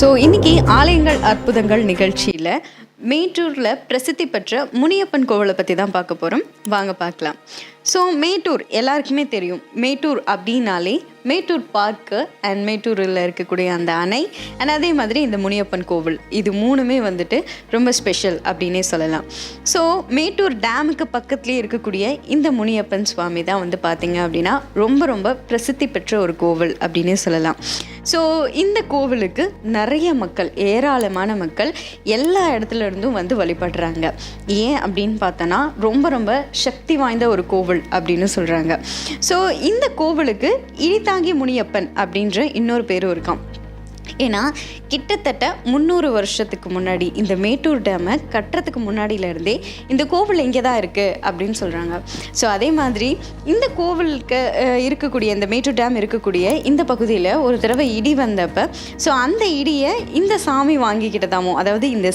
So இன்னைக்கு ஆலயங்கள் அற்புதங்கள் நிகழ்ச்சியில் மேட்டூரில் பிரசித்தி பெற்ற முனியப்பன் கோவிலை பற்றி தான் பார்க்க போகிறோம் வாங்க பார்க்கலாம். ஸோ மேட்டூர் எல்லாருக்குமே தெரியும். மேட்டூர் அப்படின்னாலே மேட்டூர் பார்க்கு அண்ட் மேட்டூரில் இருக்கக்கூடிய அந்த அணை அண்ட் அதே மாதிரி இந்த முனியப்பன் கோவில். இது மூணுமே வந்துட்டு ரொம்ப ஸ்பெஷல் அப்படின்னே சொல்லலாம். ஸோ மேட்டூர் டேமுக்கு பக்கத்துலேயே இருக்கக்கூடிய இந்த முனியப்பன் சுவாமி தான் வந்து பார்த்தீங்க அப்படின்னா ரொம்ப ரொம்ப பிரசித்தி பெற்ற ஒரு கோவில் அப்படின்னே சொல்லலாம். ஸோ இந்த கோவிலுக்கு நிறைய மக்கள் ஏராளமான மக்கள் எல்லா இடத்துல இருந்தும் வந்து வழிபடுறாங்க. ஏன் அப்படின்னு பார்த்தோன்னா ரொம்ப ரொம்ப சக்தி வாய்ந்த ஒரு கோவில் அப்படின்னு சொல்கிறாங்க ஸோ இந்த கோவிலுக்கு இடித்தாங்கி முனியப்பன் அப்படின்ற இன்னொரு பேரும் இருக்கான் ஏன்னா கிட்டத்தட்ட முந்நூறு வருஷத்துக்கு முன்னாடி இந்த மேட்டூர் டேமை கட்டுறதுக்கு முன்னாடியிலேருந்தே இந்த கோவில் இங்கே தான் இருக்குது அப்படின்னு சொல்கிறாங்க ஸோ அதே மாதிரி இந்த கோவிலுக்கு இருக்கக்கூடிய இந்த மேட்டூர் டேம் இருக்கக்கூடிய இந்த பகுதியில் ஒரு தடவை இடி வந்தப்ப ஸோ அந்த இடியை இந்த சாமி வாங்கிக்கிட்டதாமோ அதாவது இந்த